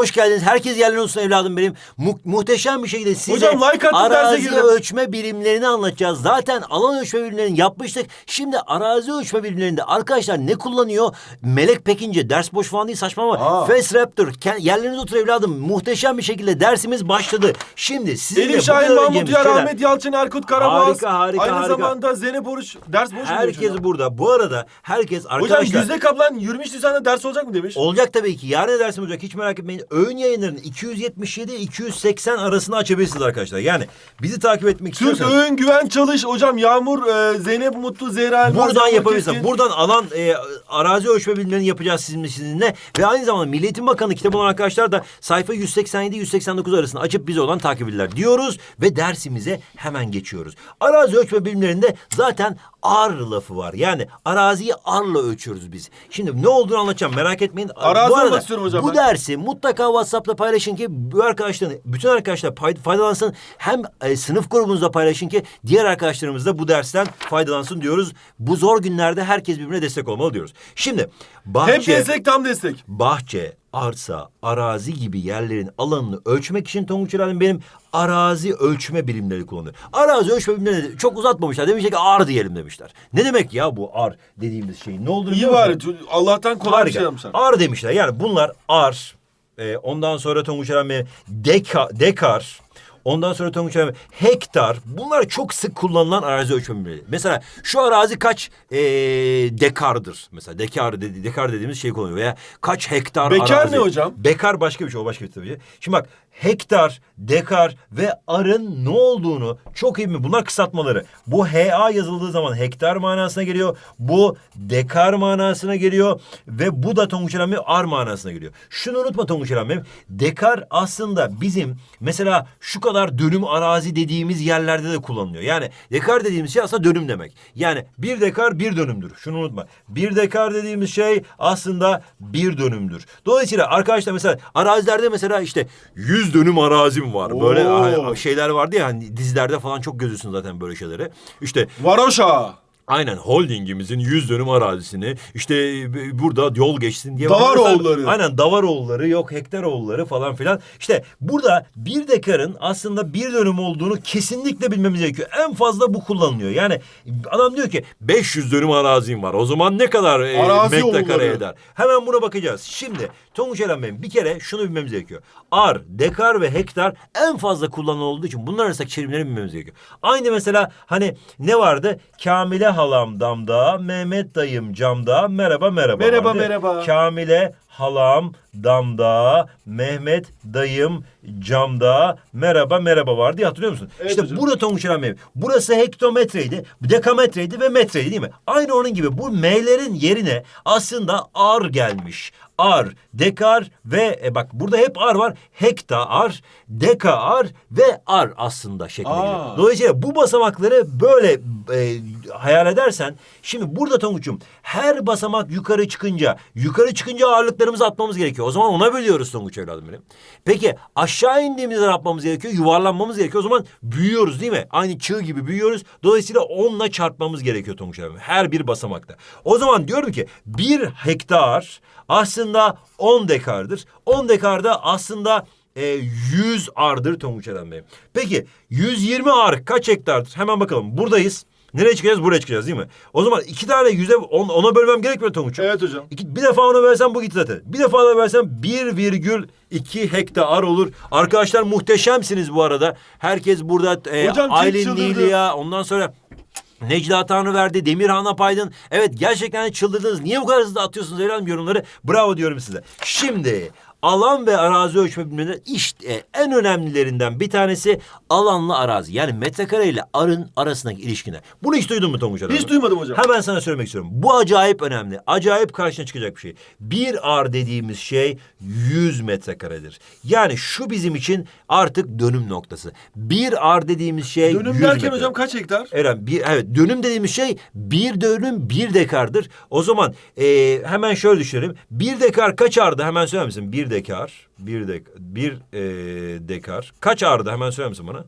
Hoş geldiniz. Herkes yerlerine olsun evladım benim. Mu- muhteşem bir şekilde size Hocam like derse arazi girdim. ölçme birimlerini anlatacağız. Zaten alan ölçme birimlerini yapmıştık. Şimdi arazi ölçme birimlerinde arkadaşlar ne kullanıyor? Melek Pekince ders boş falan değil saçmalama. Aa. Face Raptor. Ke- Yerlerinize otur evladım. Muhteşem bir şekilde dersimiz başladı. Şimdi sizinle Elif bugün Şahin, Mahmut öğreneceğimiz Yar, şeyler- Ahmet Yalçın, Erkut Karaboğaz. Harika, harika, Aynı harika. zamanda Zeynep Oruç. Ders boş mu Herkes hocam? burada. Bu arada herkes Hocam arkadaşlar... Yüzde Kaplan yürümüş lisanında ders olacak mı demiş. Olacak tabii ki. Yarın edersin olacak. Hiç merak etmeyin. Öğün yayınlarının 277-280 arasını açabilirsiniz arkadaşlar. Yani bizi takip etmek Türk istiyorsanız... Öğün Güven Çalış. Hocam Yağmur, e, Zeynep Mutlu, Zehra Elmas. Buradan Yağmur yapabilirsin. Keskin. Buradan alan e, arazi ölçme bilimlerini yapacağız sizinle, sizinle. Ve aynı zamanda Milli Eğitim Bakanı kitabı olan arkadaşlar da sayfa 187-189 arasını açıp bize olan takip ederler diyoruz. Ve dersimize hemen geçiyoruz. Arazi ölçme bilimlerinde zaten ar lafı var. Yani araziyi arla ölçüyoruz biz. Şimdi ne olduğunu anlatacağım merak etmeyin. Arazi Bu arada istiyorum hocam Bu ben. dersi mutlaka WhatsApp'ta paylaşın ki bu arkadaşların, bütün arkadaşlar faydalansın. Hem e, sınıf grubunuzda paylaşın ki diğer arkadaşlarımız da bu dersten faydalansın diyoruz. Bu zor günlerde herkes birbirine destek olmalı diyoruz. Şimdi bahçe, destek tam destek. bahçe, arsa, arazi gibi yerlerin alanını ölçmek için Tonguç İlhan'ın benim arazi ölçme birimleri kullanıyor. Arazi ölçme birimleri çok uzatmamışlar. Demişler ki ar diyelim demişler. Ne demek ya bu ar dediğimiz şeyin? Ne olduğunu İyi bari. Allah'tan kolay bir Harika. şey yapmışlar. Ar demişler. Yani bunlar ar. E, ondan sonra Tonguç Bey deka, dekar. Ondan sonra Tonguç Bey hektar. Bunlar çok sık kullanılan arazi ölçme birimleri. Mesela şu arazi kaç e, dekardır? Mesela dekar dedi, dekar dediğimiz şey kullanıyor. Veya kaç hektar Bekar arazi. ne hocam? Bekar başka bir şey. O başka bir tabii. Şimdi bak hektar, dekar ve arın ne olduğunu çok iyi mi? Bunlar kısaltmaları. Bu HA yazıldığı zaman hektar manasına geliyor. Bu dekar manasına geliyor. Ve bu da Tonguç Bey ar manasına geliyor. Şunu unutma Tonguç Bey. Dekar aslında bizim mesela şu kadar dönüm arazi dediğimiz yerlerde de kullanılıyor. Yani dekar dediğimiz şey aslında dönüm demek. Yani bir dekar bir dönümdür. Şunu unutma. Bir dekar dediğimiz şey aslında bir dönümdür. Dolayısıyla arkadaşlar mesela arazilerde mesela işte 100 dönüm arazim var. Böyle Oo. ha- şeyler vardı ya hani dizilerde falan çok görüyorsun zaten böyle şeyleri. İşte Varoşa. Aynen holdingimizin 100 dönüm arazisini işte e, burada yol geçsin diye. Davaroğulları. Aynen Davaroğulları yok Hektaroğulları falan filan. İşte burada bir dekarın aslında bir dönüm olduğunu kesinlikle bilmemiz gerekiyor. En fazla bu kullanılıyor. Yani adam diyor ki 500 dönüm arazim var. O zaman ne kadar e, Arazi metrekare oğulları. eder? Hemen buna bakacağız. Şimdi Tonguç Eren Bey'im bir kere şunu bilmemiz gerekiyor. Ar, dekar ve hektar en fazla kullanılan olduğu için bunlar arasındaki çelimleri bilmemiz gerekiyor. Aynı mesela hani ne vardı? Kamile halam damda, Mehmet dayım camda, merhaba merhaba. Merhaba, vardı. merhaba. Kamile halam damda, Mehmet dayım camda, merhaba merhaba vardı ya hatırlıyor musun? Evet işte hocam. burada Tonguç Eren Bey'im. Burası hektometreydi, dekametreydi ve metreydi değil mi? Aynı onun gibi bu M'lerin yerine aslında ar gelmiş. Ar, dekar ve e bak burada hep ar var. Hektar, dekar ve ar aslında şeklinde. Dolayısıyla bu basamakları böyle e, hayal edersen şimdi burada Tonguç'um her basamak yukarı çıkınca yukarı çıkınca ağırlıklarımızı atmamız gerekiyor. O zaman ona bölüyoruz Tonguç evladım benim. Peki aşağı indiğimizde ne yapmamız gerekiyor? Yuvarlanmamız gerekiyor. O zaman büyüyoruz değil mi? Aynı çığ gibi büyüyoruz. Dolayısıyla onunla çarpmamız gerekiyor Tonguç evladım. Her bir basamakta. O zaman diyorum ki bir hektar aslında 10 dekardır. 10 dekarda aslında e, 100 ardır Tonguç Eren Bey. Peki 120 ar kaç hektardır? Hemen bakalım. Buradayız. Nereye çıkacağız? Buraya çıkacağız değil mi? O zaman iki tane yüze on, ona bölmem gerekmiyor Tonguç'um. Evet hocam. İki, bir defa ona versem bu gitti zaten. Bir defa da versem 1,2 hektar olur. Arkadaşlar muhteşemsiniz bu arada. Herkes burada e, Hocam, Aylin. Nilya ondan sonra Necla Tanrı verdi, Demirhan Apaydın. Evet gerçekten çıldırdınız. Niye bu kadar hızlı atıyorsunuz evladım yorumları? Bravo diyorum size. Şimdi alan ve arazi ölçme bilimleri işte en önemlilerinden bir tanesi alanla arazi. Yani metrekare ile arın arasındaki ilişkine. Bunu hiç duydun mu Tonguç? Hiç duymadım hocam. Hemen sana söylemek istiyorum. Bu acayip önemli. Acayip karşına çıkacak bir şey. Bir ar dediğimiz şey 100 metrekaredir. Yani şu bizim için artık dönüm noktası. Bir ar dediğimiz şey Dönüm 100 derken metre. hocam kaç hektar? Eren bir evet dönüm dediğimiz şey bir dönüm bir dekardır. O zaman e, hemen şöyle düşünelim. Bir dekar kaç ardı hemen söyler misin? Bir dekar, bir dek, bir e, dekar kaç ardı hemen söyler misin bana?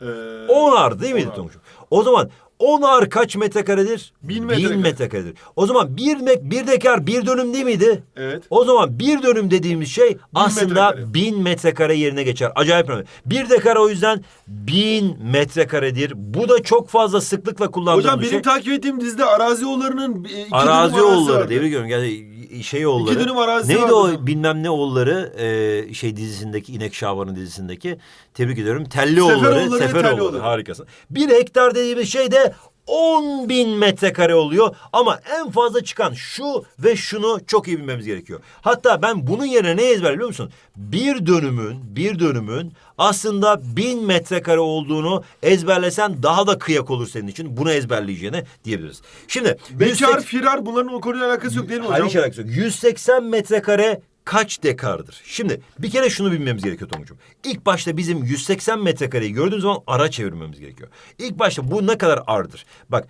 Ee, 10 ar değil miydi. Tonguç? O zaman 10 ar kaç metrekaredir? Bin metrekare. metrekaredir. O zaman bir, mek, bir dekar bir dönüm değil miydi? Evet. O zaman bir dönüm dediğimiz şey aslında metrekare. bin metrekare yerine geçer. Acayip önemli. Bir dekar o yüzden bin metrekaredir. Bu da çok fazla sıklıkla kullandığımız Hocam bir benim şey. takip ettiğim dizide Arazioğulları'nın e, iki dönüm Arazi oğulları vardı. devri görüyorum. Yani şey oğulları. dönüm arazisi Neydi vardı o bilmem ne oğulları e, şey dizisindeki İnek Şaban'ın dizisindeki. Tebrik ediyorum. Tellioğulları, Seferoğulları ve Seferoğulları. Tellioğulları. Harikasın. Bir hektar dediğimiz şey de 10 bin metrekare oluyor ama en fazla çıkan şu ve şunu çok iyi bilmemiz gerekiyor. Hatta ben bunun yerine ne ezber biliyor musun? Bir dönümün, bir dönümün aslında bin metrekare olduğunu ezberlesen daha da kıyak olur senin için. Bunu ezberleyeceğine diyebiliriz. Şimdi Bekar, 180 firar bunların o konuyla alakası yok değil mi Hayır hocam? hiç alakası yok. 180 metrekare kaç dekardır? Şimdi bir kere şunu bilmemiz gerekiyor Tonguç'um. İlk başta bizim 180 metrekareyi gördüğümüz zaman ara çevirmemiz gerekiyor. İlk başta bu ne kadar ardır? Bak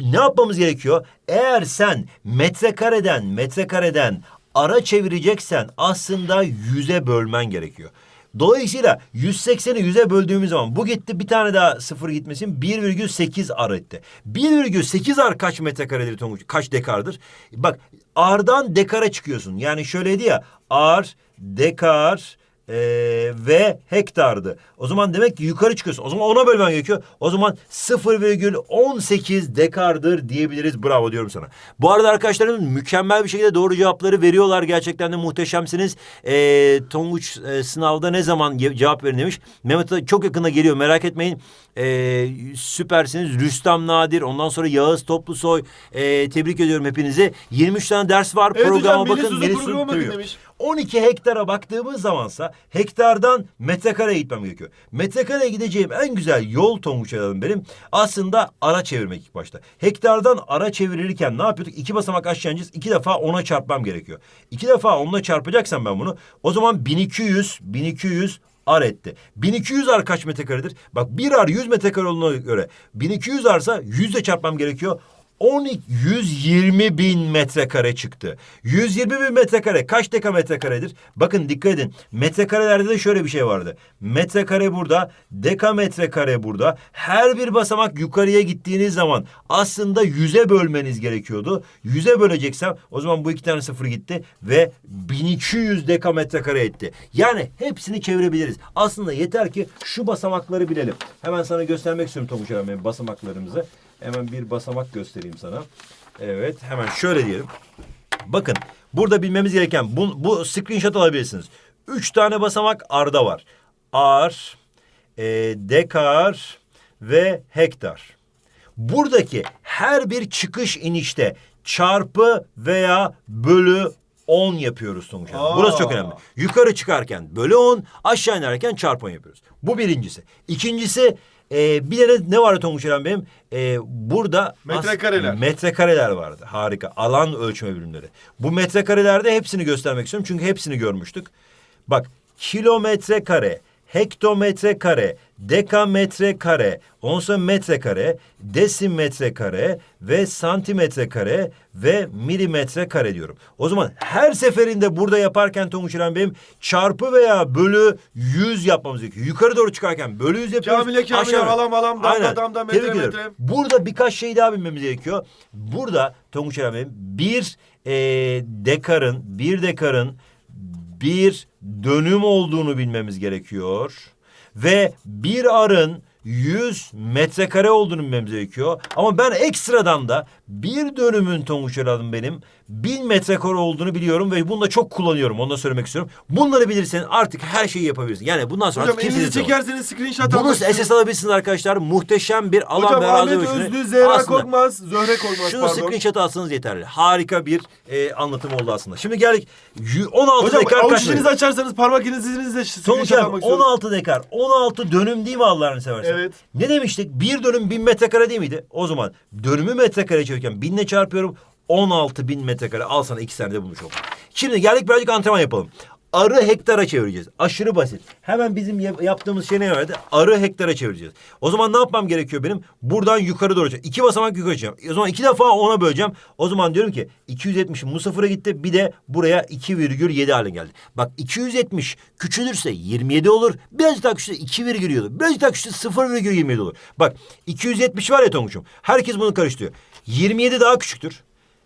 ne yapmamız gerekiyor? Eğer sen metrekareden metrekareden ara çevireceksen aslında yüze bölmen gerekiyor. Dolayısıyla 180'i 100'e böldüğümüz zaman bu gitti bir tane daha sıfır gitmesin 1,8 ar etti. 1,8 ar kaç metrekaredir Tonguç? Kaç dekardır? Bak ardan dekara çıkıyorsun. Yani şöyleydi ya ar, dekar eee, ve hektardı. O zaman demek ki yukarı çıkıyorsun. O zaman ona bölmen gerekiyor. O zaman 0,18 dekardır diyebiliriz. Bravo diyorum sana. Bu arada arkadaşlarım mükemmel bir şekilde doğru cevapları veriyorlar. Gerçekten de muhteşemsiniz. Eee Tonguç e, sınavda ne zaman cevap verin demiş. Mehmet çok yakında geliyor merak etmeyin. Eee, süpersiniz. Rüstem Nadir, ondan sonra Yağız Toplusoy. Eee, tebrik ediyorum hepinizi. 23 tane ders var. Evet Programa hocam, bakın. Uzun programa Uzun bakın seviyor. demiş. 12 hektara baktığımız zamansa hektardan metrekareye gitmem gerekiyor. Metrekareye gideceğim en güzel yol Tonguç Hanım benim aslında ara çevirmek ilk başta. Hektardan ara çevirirken ne yapıyorduk? İki basamak aşağı ineceğiz. İki defa ona çarpmam gerekiyor. İki defa onunla çarpacaksam ben bunu o zaman 1200, 1200 ar etti. 1200 ar kaç metrekaredir? Bak bir ar 100 metrekare olduğuna göre 1200 arsa 100 ile çarpmam gerekiyor. 12, 120 bin metrekare çıktı. 120 bin metrekare kaç deka metrekaredir? Bakın dikkat edin. Metrekarelerde de şöyle bir şey vardı. Metrekare burada, deka metrekare burada. Her bir basamak yukarıya gittiğiniz zaman aslında yüze bölmeniz gerekiyordu. Yüze böleceksem o zaman bu iki tane sıfır gitti ve 1200 deka metrekare etti. Yani hepsini çevirebiliriz. Aslında yeter ki şu basamakları bilelim. Hemen sana göstermek istiyorum Tomuş basamaklarımızı. Hemen bir basamak göstereyim sana. Evet hemen şöyle diyelim. Bakın burada bilmemiz gereken bu, bu screenshot alabilirsiniz. Üç tane basamak arda var. Ar, e, dekar ve hektar. Buradaki her bir çıkış inişte çarpı veya bölü 10 yapıyoruz sonuçta. Aa. Burası çok önemli. Yukarı çıkarken bölü 10, aşağı inerken çarpı 10 yapıyoruz. Bu birincisi. İkincisi e, bir de ne vardı Tonguç Eren benim? E, burada as- Metrekareler. metrekareler vardı. Harika. Alan ölçme birimleri. Bu metrekarelerde hepsini göstermek istiyorum. Çünkü hepsini görmüştük. Bak kilometre kare, hektometre kare, dekametre kare, ondan sonra metrekare, desimetre kare ve santimetre kare ve milimetre kare diyorum. O zaman her seferinde burada yaparken Tonguç İrem benim çarpı veya bölü 100 yapmamız gerekiyor. Yukarı doğru çıkarken bölü 100 yapıyoruz. Kamile, kamile, aşağı- halam, halam, damla, Aynen. damla, metre, Tebrik ediyorum. metre. Burada birkaç şey daha bilmemiz gerekiyor. Burada Tonguç İrem benim bir e, dekarın, bir dekarın bir dönüm olduğunu bilmemiz gerekiyor. Ve bir arın 100 metrekare olduğunu bilmemiz gerekiyor. Ama ben ekstradan da bir dönümün Tonguç Adım benim 1000 metrekare olduğunu biliyorum ve bunu da çok kullanıyorum. Onu da söylemek istiyorum. Bunları bilirsen artık her şeyi yapabilirsin. Yani bundan sonra Hocam artık kimse elinizi yapamaz. çekerseniz screenshot Bunu almak. SS alabilirsiniz arkadaşlar. Muhteşem bir alan Hocam ve arazi Ahmet. Özlü, Zehra Aslında Korkmaz, Zöhre Korkmaz Şunu pardon. screenshot alsanız yeterli. Harika bir e, anlatım oldu aslında. Şimdi geldik. Y- 16 Hocam dekar avuç kaç içinizi metre? açarsanız parmak izinizle Sonuç screenshot abi almak istiyorum. 16 dekar. 16 dönüm değil mi Allah'ını seversen? Evet. Ne demiştik? Bir dönüm bin metrekare değil miydi? O zaman dönümü metrekare çevirirken binle çarpıyorum. 16 bin metrekare. Al sana iki senede bulmuş oldum. Şimdi geldik birazcık antrenman yapalım. arı hektara çevireceğiz. Aşırı basit. Hemen bizim yap- yaptığımız şey ne vardı? Arı hektara çevireceğiz. O zaman ne yapmam gerekiyor benim? Buradan yukarı doğru. İki basamak yukarı çıkacağım. O zaman iki defa ona böleceğim. O zaman diyorum ki 270'in bu sıfıra gitti. Bir de buraya 2,7 haline geldi. Bak 270 küçülürse 27 olur. Birazcık daha küçülürse 2,7 olur. Birazcık daha küçülürse 0,27 olur. Bak 270 var ya Tonguç'um. Herkes bunu karıştırıyor. 27 daha küçüktür.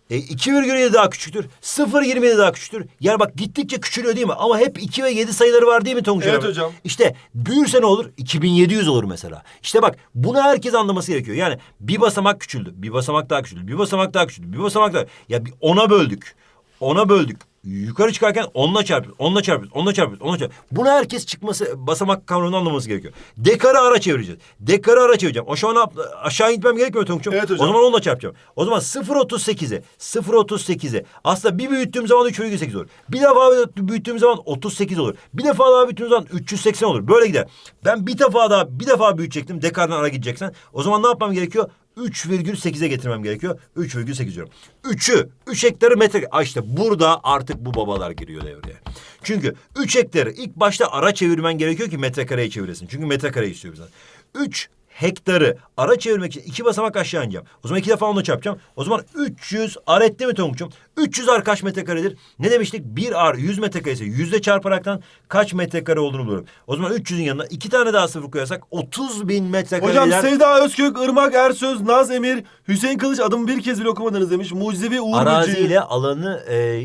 E, 2,7 daha küçüktür. 0,27 daha küçüktür. Yani bak gittikçe küçülüyor değil mi? Ama hep 2 ve 7 sayıları var değil mi Tonguç Evet abi? hocam. İşte büyürse ne olur? 2700 olur mesela. İşte bak bunu herkes anlaması gerekiyor. Yani bir basamak küçüldü. Bir basamak daha küçüldü. Bir basamak daha küçüldü. Bir basamak daha. Ya bir ona böldük. Ona böldük. Yukarı çıkarken onla çarpıyoruz, onla çarpıyoruz, onla çarpıyoruz, onla çarpıyoruz. Bunu herkes çıkması, basamak kavramını anlaması gerekiyor. Dekarı ara çevireceğiz. Dekarı ara çevireceğim. O şu an aşağı gitmem gerekmiyor Tonguç'um. Evet hocam. O zaman onunla çarpacağım. O zaman 0.38'e, 0.38'e. Aslında bir büyüttüğüm zaman 3,8 olur. Bir defa büyüttüğüm zaman 38 olur. Bir defa daha büyüttüğüm zaman 380 olur. Böyle gider. Ben bir defa daha, bir defa büyütecektim. Dekardan ara gideceksen. O zaman ne yapmam gerekiyor? 3,8'e getirmem gerekiyor. 3,8 diyorum. 3'ü, 3 hektarı metre... Aa işte burada artık bu babalar giriyor devreye. Çünkü 3 hektarı ilk başta ara çevirmen gerekiyor ki metrekareye çeviresin. Çünkü metrekare istiyor bizden. 3 hektarı ara çevirmek için iki basamak aşağı ineceğim. O zaman iki defa onunla çarpacağım. O zaman 300 ar etti mi Tonguç'um? 300 ar kaç metrekaredir? Ne demiştik? Bir ar 100 metrekare ise yüzde çarparaktan kaç metrekare olduğunu bulurum. O zaman 300'ün yanına iki tane daha sıfır koyarsak 30 bin metrekare Hocam eder. Sevda Özkök, Irmak Ersöz, Naz Emir, Hüseyin Kılıç adımı bir kez bile okumadınız demiş. Mucizevi Uğur Arazi Böceği. ile alanı e,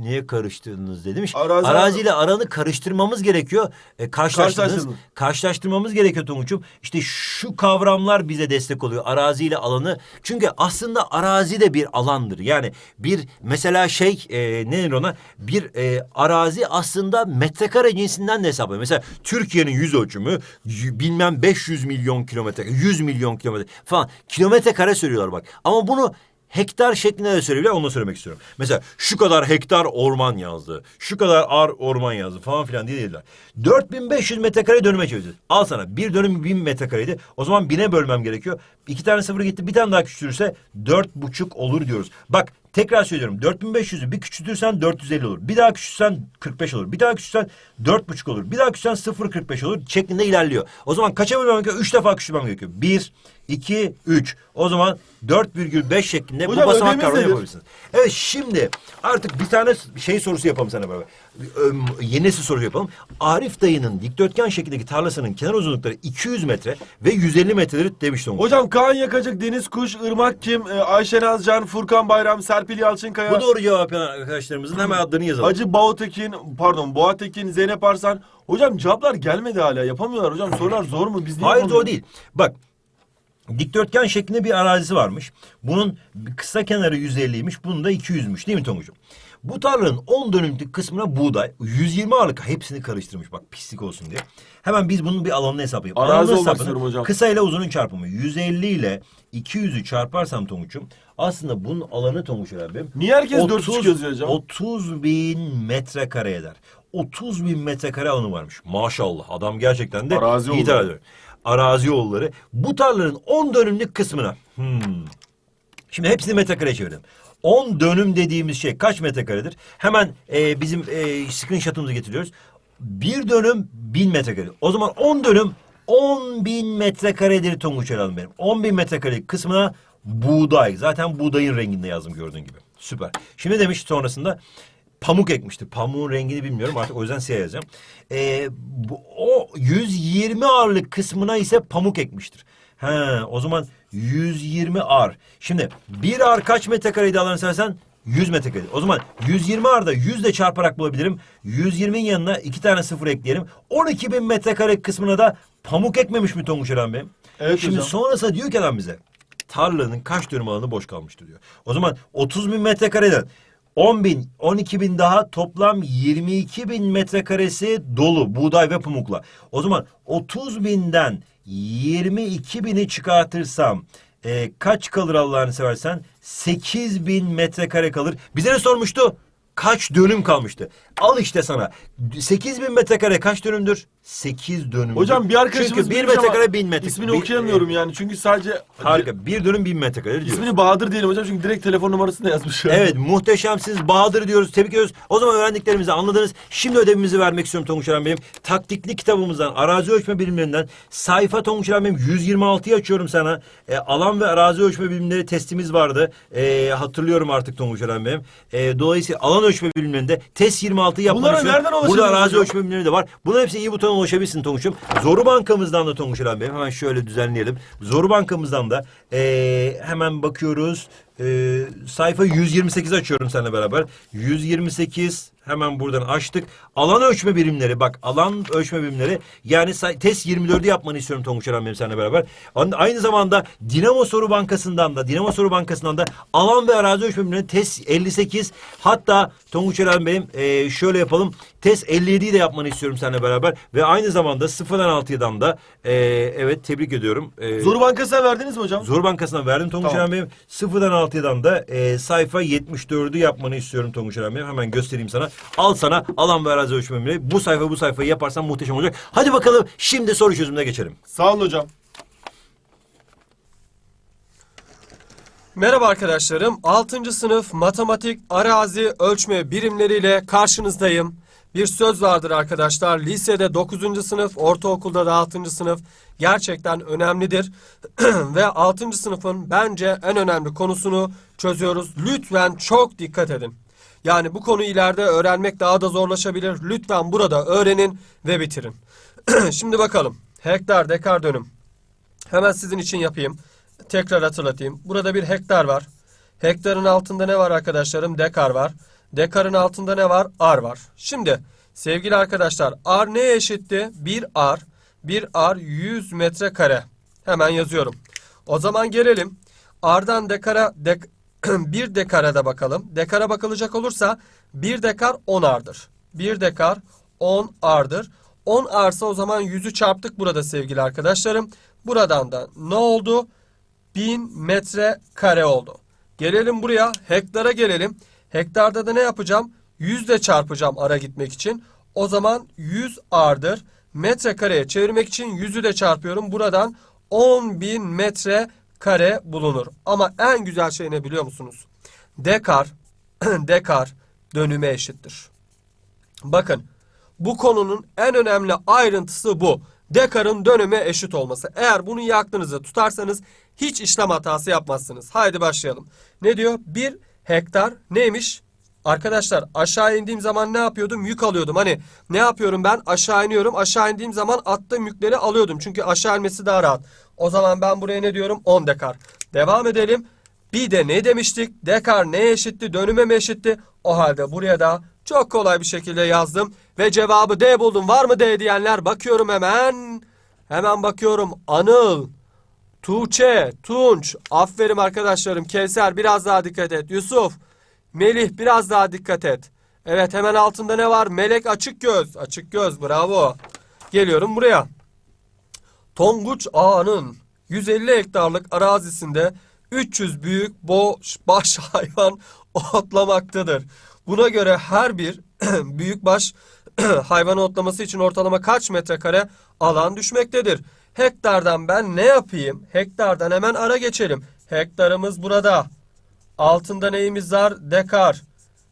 niye karıştırdınız de demiş. Arazi- Arazi ile alanı karıştırmamız gerekiyor. E, karşılaştırdınız. Karşılaştırmamız gerekiyor Tonguç'um. İşte şu kavramlar bize destek oluyor. Arazi ile alanı. Çünkü aslında arazi de bir alandır. Yani bir mesela şey e, ne denir ona? Bir e, arazi aslında metrekare cinsinden de hesaplanıyor. Mesela Türkiye'nin yüz ölçümü bilmem 500 milyon kilometre, 100 milyon kilometre falan. Kilometre kare söylüyorlar bak. Ama bunu hektar şeklinde de söyleyebilir. Onu da söylemek istiyorum. Mesela şu kadar hektar orman yazdı. Şu kadar ar orman yazdı falan filan diye dediler. 4500 metrekare dönüme çevireceğiz. Al sana bir dönüm 1000 metrekareydi. O zaman bine bölmem gerekiyor. İki tane sıfır gitti. Bir tane daha küçülürse dört buçuk olur diyoruz. Bak tekrar söylüyorum. 4500'ü bir küçültürsen 450 olur. Bir daha küçülsen 45 olur. Bir daha dört buçuk olur. Bir daha küçülsen 0.45 olur şeklinde ilerliyor. O zaman kaça bölmem gerekiyor? Üç defa küçülmem gerekiyor. Bir, iki, üç. O zaman 4,5 şeklinde Hocam, bu basamak ödevimiz kavramı nedir? yapabilirsiniz. Evet şimdi artık bir tane şey sorusu yapalım sana beraber. Yeni nesil soru yapalım. Arif dayının dikdörtgen şeklindeki tarlasının kenar uzunlukları 200 metre ve 150 metredir demiştim. Hocam Kaan Yakacık, Deniz Kuş, Irmak Kim, e, Ayşe Nazcan, Furkan Bayram, Serpil Yalçınkaya, Bu doğru cevap arkadaşlarımızın hemen adlarını yazalım. Hacı Bağtekin, pardon Boğatekin, Zeynep Arslan. Hocam cevaplar gelmedi hala. Yapamıyorlar hocam. Sorular zor mu? Biz niye Hayır yapamıyoruz? zor değil. Bak dikdörtgen şeklinde bir arazisi varmış. Bunun kısa kenarı 150'ymiş. Bunun da 200'müş değil mi Tonguç'um? Bu tarlanın 10 dönümlük kısmına buğday 120 ağırlık hepsini karıştırmış bak pislik olsun diye. Hemen biz bunun bir alanını hesaplayalım. Arazi Alanın olmak hesabını istiyorum hocam. Kısa ile uzunun çarpımı 150 ile 200'ü çarparsam Tonguç'um aslında bunun alanı Tonguç abi. Niye herkes 400 yazıyor hocam? 30 bin metrekare eder. 30 bin metrekare alanı varmış. Maşallah adam gerçekten de Arazi iyi yolları. tarla. Arazi yolları. Bu tarlanın 10 dönümlük kısmına. Hmm. Şimdi hepsini metrekareye çevirdim. 10 dönüm dediğimiz şey kaç metrekaredir? Hemen e, bizim e, screenshot'ımızı getiriyoruz. Bir dönüm bin metrekare. O zaman 10 dönüm 10 bin metrekaredir Tonguç Hanım benim. 10 bin metrekarelik kısmına buğday. Zaten buğdayın renginde yazdım gördüğün gibi. Süper. Şimdi demiş sonrasında pamuk ekmişti. Pamuğun rengini bilmiyorum artık o yüzden siyah yazacağım. Ee, bu, o 120 ağırlık kısmına ise pamuk ekmiştir. He, o zaman 120 ar. Şimdi bir ar kaç metrekareydi Allah'ını seversen? 100 metrekare. O zaman 120 arda 100 de çarparak bulabilirim. 120'nin yanına iki tane sıfır ekleyelim. 12 bin metrekare kısmına da pamuk ekmemiş mi Tonguç Eren Bey? Evet Şimdi hocam. sonrasında diyor ki adam bize tarlanın kaç dönüm alanı boş kalmıştır diyor. O zaman 30 bin metrekareden 10 bin, 12 bin daha toplam 22 bin metrekaresi dolu buğday ve pamukla. O zaman 30 binden 22 bini çıkartırsam e, kaç kalır Allah'ını seversen? 8 bin metrekare kalır. Bize ne sormuştu? Kaç dönüm kalmıştı? Al işte sana. 8000 metrekare kaç dönümdür? 8 dönüm. Hocam bir arkadaşımız Çünkü 1 bilmiş ama metrekare 1000 metre. İsmini okuyamıyorum yani çünkü sadece Harika. Bir dönüm 1000 metrekare diyoruz. İsmini Bahadır diyelim hocam çünkü direkt telefon numarasını yazmış. Evet muhteşemsiniz Bahadır diyoruz tebrik ediyoruz. O zaman öğrendiklerimizi anladınız. Şimdi ödevimizi vermek istiyorum Tonguç Eren benim. Taktikli kitabımızdan arazi ölçme bilimlerinden sayfa Tonguç Eren benim 126'yı açıyorum sana. E, alan ve arazi ölçme bilimleri testimiz vardı. E, hatırlıyorum artık Tonguç Eren benim. E, dolayısıyla alan ölçme bilimlerinde test 26'yı yapmanı Bunlara istiyorum. nereden Burada ulaşabiliriz arazi hocam? ölçme bilimleri de var. Bunların hepsi iyi butona ulaşabilirsin Tonguç'um. Zoru bankamızdan da Tonguç benim. Hemen şöyle düzenleyelim. Zoru bankamızdan da e, hemen bakıyoruz. Ee, sayfa 128 açıyorum seninle beraber. 128 hemen buradan açtık. Alan ölçme birimleri bak alan ölçme birimleri yani test 24'ü yapmanı istiyorum Tonguç Eren benim seninle beraber. Aynı zamanda Dinamo Soru Bankası'ndan da Dinamo Soru Bankası'ndan da alan ve arazi ölçme birimleri test 58 hatta Tonguç Eren benim e, şöyle yapalım test 57'yi de yapmanı istiyorum seninle beraber ve aynı zamanda 0'dan 6'dan da e, evet tebrik ediyorum. E, Zoru Bankası'na verdiniz mi hocam? Zor Bankası'na verdim Tonguç Tamam. Eren Bey'im. Sıfırdan altıdan da e, sayfa 74'ü yapmanı istiyorum Tonguç Eren Bey'im. Hemen göstereyim sana. Al sana alan ve arazi ölçümümü. Bu sayfa bu sayfayı yaparsan muhteşem olacak. Hadi bakalım şimdi soru çözümüne geçelim. Sağ olun hocam. Merhaba arkadaşlarım. 6. sınıf matematik arazi ölçme birimleriyle karşınızdayım. Bir söz vardır arkadaşlar. Lisede 9. sınıf, ortaokulda da 6. sınıf gerçekten önemlidir. Ve 6. sınıfın bence en önemli konusunu çözüyoruz. Lütfen çok dikkat edin. Yani bu konu ileride öğrenmek daha da zorlaşabilir. Lütfen burada öğrenin ve bitirin. Şimdi bakalım. Hektar, dekar, dönüm. Hemen sizin için yapayım. Tekrar hatırlatayım. Burada bir hektar var. Hektarın altında ne var arkadaşlarım? Dekar var. Dekarın altında ne var? Ar var. Şimdi sevgili arkadaşlar ar neye eşitti? Bir ar. Bir ar 100 metrekare. Hemen yazıyorum. O zaman gelelim. Ardan dekara dek, bir dekara da bakalım. Dekara bakılacak olursa bir dekar 10 ardır. Bir dekar 10 ardır. 10 arsa o zaman 100'ü çarptık burada sevgili arkadaşlarım. Buradan da ne oldu? 1000 metre kare oldu. Gelelim buraya hektara gelelim. Hektarda da ne yapacağım? 100 ile çarpacağım ara gitmek için. O zaman 100 ardır. Metrekareye çevirmek için 100'ü de çarpıyorum. Buradan 10.000 metre kare bulunur. Ama en güzel şey ne biliyor musunuz? Dekar, dekar dönüme eşittir. Bakın bu konunun en önemli ayrıntısı bu. Dekarın dönüme eşit olması. Eğer bunu iyi aklınızda tutarsanız hiç işlem hatası yapmazsınız. Haydi başlayalım. Ne diyor? Bir hektar neymiş? Arkadaşlar aşağı indiğim zaman ne yapıyordum? Yük alıyordum. Hani ne yapıyorum ben? Aşağı iniyorum. Aşağı indiğim zaman attığım yükleri alıyordum. Çünkü aşağı inmesi daha rahat. O zaman ben buraya ne diyorum? 10 dekar. Devam edelim. Bir de ne demiştik? Dekar neye eşitti? Dönüme mi eşitti? O halde buraya da çok kolay bir şekilde yazdım. Ve cevabı D buldum. Var mı D diyenler? Bakıyorum hemen. Hemen bakıyorum. Anıl. Tuğçe, Tunç. Aferin arkadaşlarım. Kevser biraz daha dikkat et. Yusuf. Melih biraz daha dikkat et. Evet hemen altında ne var? Melek açık göz. Açık göz bravo. Geliyorum buraya. Tonguç Ağa'nın 150 hektarlık arazisinde 300 büyük boş baş hayvan otlamaktadır. Buna göre her bir büyük baş hayvan otlaması için ortalama kaç metrekare alan düşmektedir? Hektardan ben ne yapayım? Hektardan hemen ara geçelim. Hektarımız burada. Altında neyimiz var? Dekar.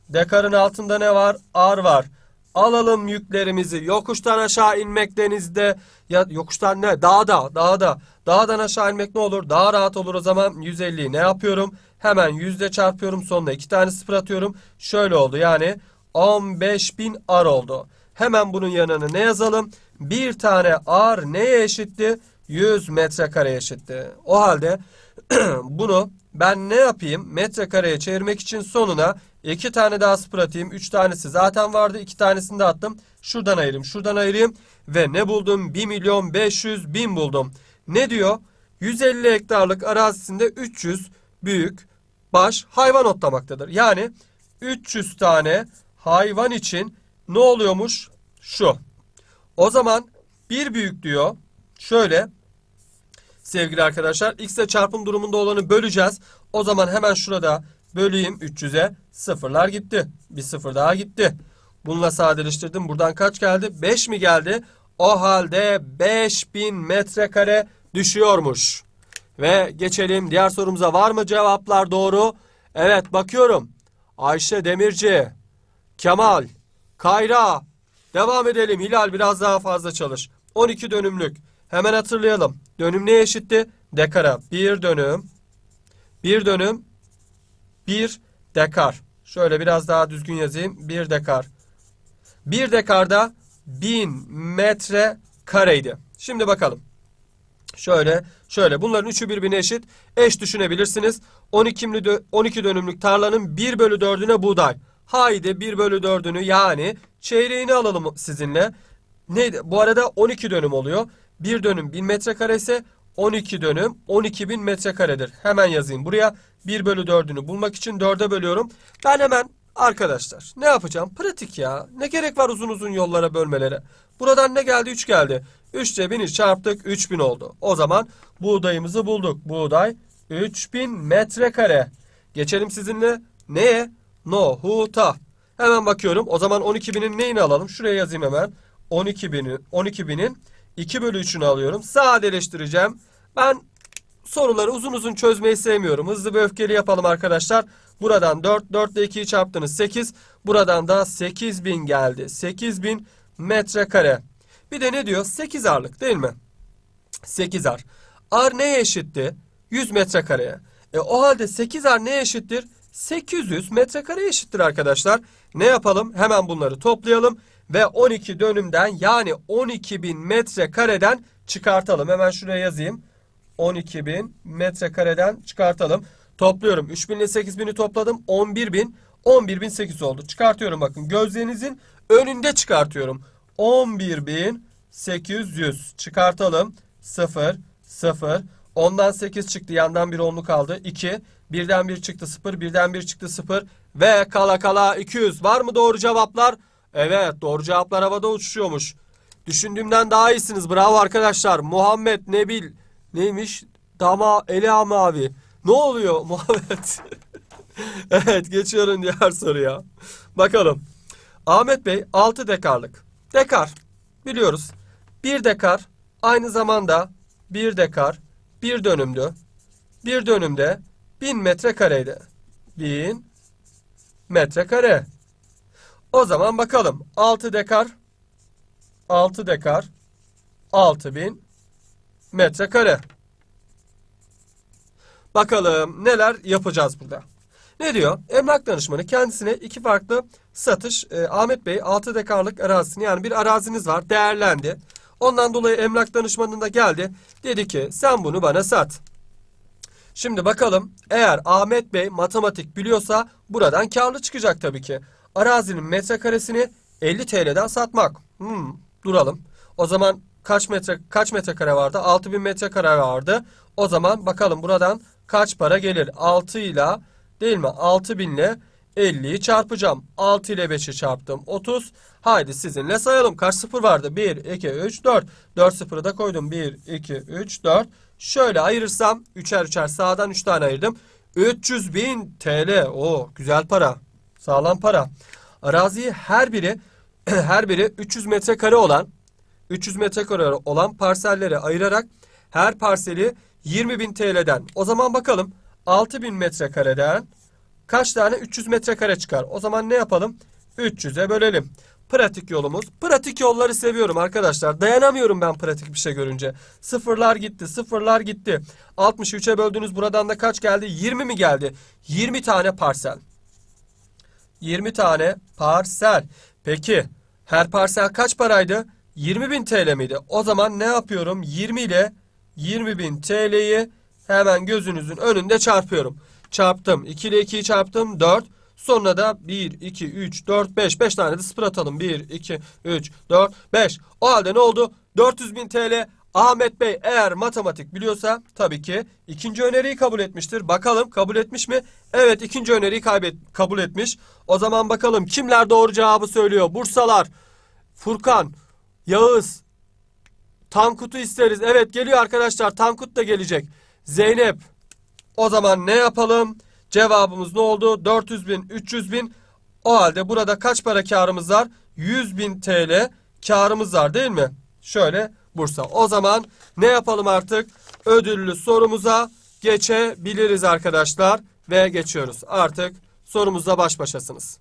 Dekarın altında ne var? Ar var. Alalım yüklerimizi. Yokuştan aşağı inmek denizde ya yokuştan ne? Dağda, dağda. Dağdan aşağı inmek ne olur? Daha rahat olur o zaman 150'yi ne yapıyorum? Hemen yüzde çarpıyorum sonuna iki tane sıfır atıyorum. Şöyle oldu yani 15.000 ar oldu. Hemen bunun yanına ne yazalım? Bir tane ar neye eşitti? 100 metrekareye eşitti. O halde bunu ben ne yapayım? Metrekareye çevirmek için sonuna iki tane daha sıfır atayım. Üç tanesi zaten vardı. iki tanesini de attım. Şuradan ayırayım, şuradan ayırayım. Ve ne buldum? 1 milyon 500 bin buldum. Ne diyor? 150 hektarlık arazisinde 300 büyük baş hayvan otlamaktadır. Yani 300 tane hayvan için ne oluyormuş? Şu. O zaman bir büyük diyor. Şöyle sevgili arkadaşlar. X ile çarpım durumunda olanı böleceğiz. O zaman hemen şurada böleyim 300'e. Sıfırlar gitti. Bir sıfır daha gitti. Bununla sadeleştirdim. Buradan kaç geldi? 5 mi geldi? O halde 5000 metrekare düşüyormuş. Ve geçelim diğer sorumuza. Var mı cevaplar doğru? Evet bakıyorum. Ayşe Demirci, Kemal, Kayra. Devam edelim. Hilal biraz daha fazla çalış. 12 dönümlük. Hemen hatırlayalım. Dönüm neye eşitti? Dekara. Bir dönüm. Bir dönüm. Bir dekar. Şöyle biraz daha düzgün yazayım. Bir dekar. Bir dekarda bin metre kareydi. Şimdi bakalım. Şöyle, şöyle. Bunların üçü birbirine eşit. Eş düşünebilirsiniz. 12, dö- 12 dönümlük tarlanın 1 bölü 4'üne buğday. Haydi 1 bölü 4'ünü yani çeyreğini alalım sizinle. Neydi? Bu arada 12 dönüm oluyor. 1 dönüm 1000 metrekare ise 12 dönüm 12 bin metrekaredir. Hemen yazayım buraya. 1 bölü 4'ünü bulmak için 4'e bölüyorum. Ben hemen arkadaşlar ne yapacağım? Pratik ya. Ne gerek var uzun uzun yollara bölmelere. Buradan ne geldi? 3 geldi. 3 ile 1000'i çarptık 3000 oldu. O zaman buğdayımızı bulduk. Buğday 3000 metrekare. Geçelim sizinle neye? Nohuta. Hemen bakıyorum. O zaman 12.000'in neyini alalım? Şuraya yazayım hemen. 12.000'in 12.000'in 2 bölü 3'ünü alıyorum. Sadeleştireceğim. Ben soruları uzun uzun çözmeyi sevmiyorum. Hızlı ve öfkeli yapalım arkadaşlar. Buradan 4, 4 ile 2'yi çarptınız 8. Buradan da 8000 geldi. 8000 metrekare. Bir de ne diyor? 8 arlık değil mi? 8 ar. Ar neye eşitti? 100 metrekareye. E o halde 8 ar neye eşittir? 800 metrekare eşittir arkadaşlar. Ne yapalım? Hemen bunları toplayalım ve 12 dönümden yani 12.000 metrekareden çıkartalım. Hemen şuraya yazayım. 12.000 metrekareden çıkartalım. Topluyorum. 3000 ile 8000'i topladım. 11.000. 11.800 oldu. Çıkartıyorum bakın. Gözlerinizin önünde çıkartıyorum. 11.800 çıkartalım. 0 0 Ondan 8 çıktı. Yandan bir onlu kaldı. 2. Birden 1 çıktı 0. Birden 1 çıktı 0. Ve kala kala 200. Var mı doğru cevaplar? Evet doğru cevaplar havada uçuşuyormuş. Düşündüğümden daha iyisiniz. Bravo arkadaşlar. Muhammed Nebil neymiş? Dama Elia Mavi. Ne oluyor Muhammed? evet geçiyorum diğer soruya. Bakalım. Ahmet Bey 6 dekarlık. Dekar biliyoruz. 1 dekar aynı zamanda 1 dekar 1 dönümdü. 1 dönümde 1000 metrekareydi. 1000 metrekare. O zaman bakalım. 6 dekar 6 dekar 6000 metrekare. Bakalım neler yapacağız burada. Ne diyor? Emlak danışmanı kendisine iki farklı satış e, Ahmet Bey 6 dekarlık arazisini yani bir araziniz var değerlendi. Ondan dolayı emlak danışmanında geldi. Dedi ki sen bunu bana sat. Şimdi bakalım eğer Ahmet Bey matematik biliyorsa buradan karlı çıkacak tabii ki. Arazinin metrekaresini 50 TL'den satmak. Hmm, duralım. O zaman kaç metre kaç metrekare vardı? 6000 metrekare vardı. O zaman bakalım buradan kaç para gelir? 6 ile değil mi? 6000 ile 50'yi çarpacağım. 6 ile 5'i çarptım. 30. Haydi sizinle sayalım. Kaç sıfır vardı? 1, 2, 3, 4. 4 sıfırı da koydum. 1, 2, 3, 4. Şöyle ayırırsam 3'er 3'er sağdan 3 tane ayırdım. 300 bin TL. O güzel para. Sağlam para. Araziyi her biri her biri 300 metrekare olan 300 metrekare olan parsellere ayırarak her parseli 20 bin TL'den. O zaman bakalım 6 bin metrekareden kaç tane 300 metrekare çıkar? O zaman ne yapalım? 300'e bölelim. Pratik yolumuz. Pratik yolları seviyorum arkadaşlar. Dayanamıyorum ben pratik bir şey görünce. Sıfırlar gitti, sıfırlar gitti. 63'e böldünüz buradan da kaç geldi? 20 mi geldi? 20 tane parsel. 20 tane parsel. Peki her parsel kaç paraydı? 20 bin TL miydi? O zaman ne yapıyorum? 20 ile 20 bin TL'yi hemen gözünüzün önünde çarpıyorum. Çarptım. 2 ile 2'yi çarptım. 4. Sonra da 1, 2, 3, 4, 5. 5 tane de sıfır atalım. 1, 2, 3, 4, 5. O halde ne oldu? 400 bin TL. Ahmet Bey eğer matematik biliyorsa tabii ki ikinci öneriyi kabul etmiştir. Bakalım kabul etmiş mi? Evet ikinci öneriyi kaybet kabul etmiş. O zaman bakalım kimler doğru cevabı söylüyor? Bursalar, Furkan, Yağız, Tankut'u isteriz. Evet geliyor arkadaşlar. Tankut da gelecek. Zeynep. O zaman ne yapalım? Cevabımız ne oldu? 400 bin, 300 bin. O halde burada kaç para karımız var? 100 bin TL karımız var değil mi? Şöyle Bursa. O zaman ne yapalım artık? Ödüllü sorumuza geçebiliriz arkadaşlar. Ve geçiyoruz. Artık sorumuzla baş başasınız.